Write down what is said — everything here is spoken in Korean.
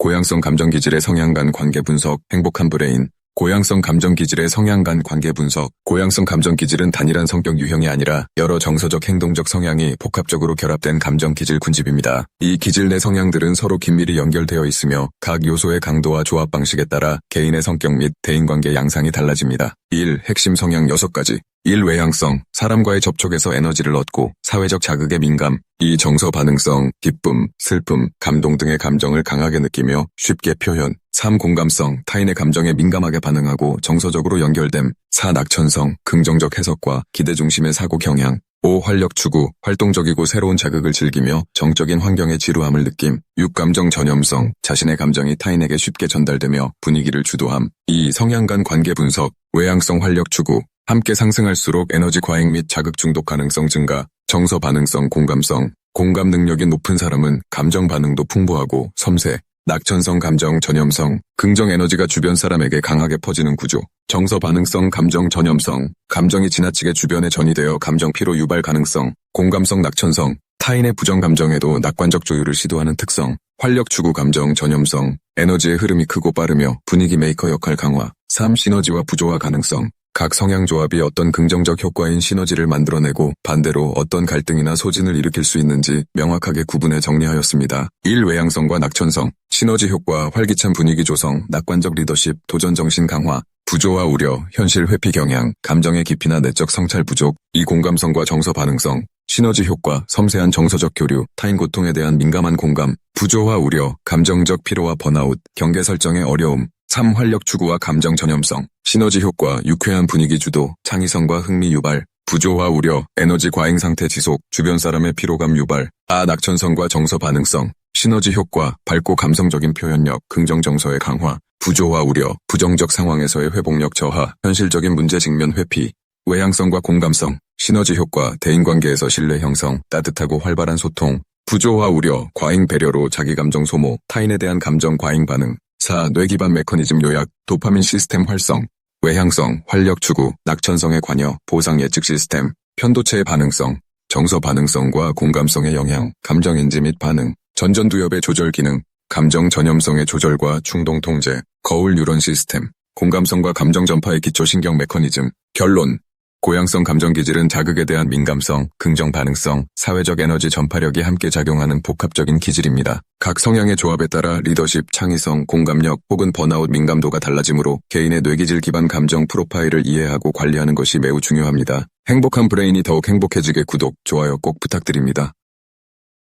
고양성 감정 기질의 성향 간 관계 분석, 행복한 브레인, 고양성 감정 기질의 성향 간 관계 분석. 고양성 감정 기질은 단일한 성격 유형이 아니라 여러 정서적 행동적 성향이 복합적으로 결합된 감정 기질 군집입니다. 이 기질 내 성향들은 서로 긴밀히 연결되어 있으며 각 요소의 강도와 조합 방식에 따라 개인의 성격 및 대인관계 양상이 달라집니다. 1. 핵심 성향 6가지. 1. 외향성, 사람과의 접촉에서 에너지를 얻고 사회적 자극에 민감. 2. 정서 반응성, 기쁨, 슬픔, 감동 등의 감정을 강하게 느끼며 쉽게 표현. 3. 공감성, 타인의 감정에 민감하게 반응하고 정서적으로 연결됨. 4. 낙천성, 긍정적 해석과 기대 중심의 사고 경향. 5. 활력 추구, 활동적이고 새로운 자극을 즐기며 정적인 환경의 지루함을 느낌. 6. 감정 전염성, 자신의 감정이 타인에게 쉽게 전달되며 분위기를 주도함. 2. 성향 간 관계 분석, 외향성 활력 추구, 함께 상승할수록 에너지 과잉 및 자극 중독 가능성 증가, 정서 반응성 공감성, 공감 능력이 높은 사람은 감정 반응도 풍부하고 섬세, 낙천성 감정 전염성, 긍정 에너지가 주변 사람에게 강하게 퍼지는 구조, 정서 반응성 감정 전염성, 감정이 지나치게 주변에 전이되어 감정 피로 유발 가능성, 공감성 낙천성, 타인의 부정 감정에도 낙관적 조율을 시도하는 특성, 활력 추구 감정 전염성, 에너지의 흐름이 크고 빠르며 분위기 메이커 역할 강화, 3. 시너지와 부조화 가능성, 각 성향 조합이 어떤 긍정적 효과인 시너지를 만들어내고 반대로 어떤 갈등이나 소진을 일으킬 수 있는지 명확하게 구분해 정리하였습니다. 1. 외향성과 낙천성, 시너지 효과, 활기찬 분위기 조성, 낙관적 리더십, 도전 정신 강화, 부조와 우려, 현실 회피 경향, 감정의 깊이나 내적 성찰 부족, 이 공감성과 정서 반응성, 시너지 효과, 섬세한 정서적 교류, 타인 고통에 대한 민감한 공감, 부조와 우려, 감정적 피로와 번아웃, 경계 설정의 어려움, 3. 활력 추구와 감정 전염성, 시너지 효과, 유쾌한 분위기 주도, 창의성과 흥미 유발, 부조와 우려, 에너지 과잉 상태 지속, 주변 사람의 피로감 유발, 아 낙천성과 정서 반응성, 시너지 효과, 밝고 감성적인 표현력, 긍정 정서의 강화, 부조와 우려, 부정적 상황에서의 회복력 저하, 현실적인 문제 직면 회피, 외향성과 공감성, 시너지 효과, 대인관계에서 신뢰 형성, 따뜻하고 활발한 소통, 부조와 우려, 과잉 배려로 자기 감정 소모, 타인에 대한 감정 과잉 반응, 4. 뇌 기반 메커니즘 요약, 도파민 시스템 활성, 외향성, 활력 추구, 낙천성의 관여, 보상 예측 시스템, 편도체의 반응성, 정서 반응성과 공감성의 영향, 감정인지 및 반응, 전전두엽의 조절 기능, 감정 전염성의 조절과 충동 통제, 거울 뉴런 시스템, 공감성과 감정 전파의 기초 신경 메커니즘, 결론, 고양성 감정 기질은 자극에 대한 민감성, 긍정 반응성, 사회적 에너지 전파력이 함께 작용하는 복합적인 기질입니다. 각 성향의 조합에 따라 리더십, 창의성, 공감력 혹은 번아웃 민감도가 달라지므로 개인의 뇌기질 기반 감정 프로파일을 이해하고 관리하는 것이 매우 중요합니다. 행복한 브레인이 더욱 행복해지게 구독, 좋아요 꼭 부탁드립니다.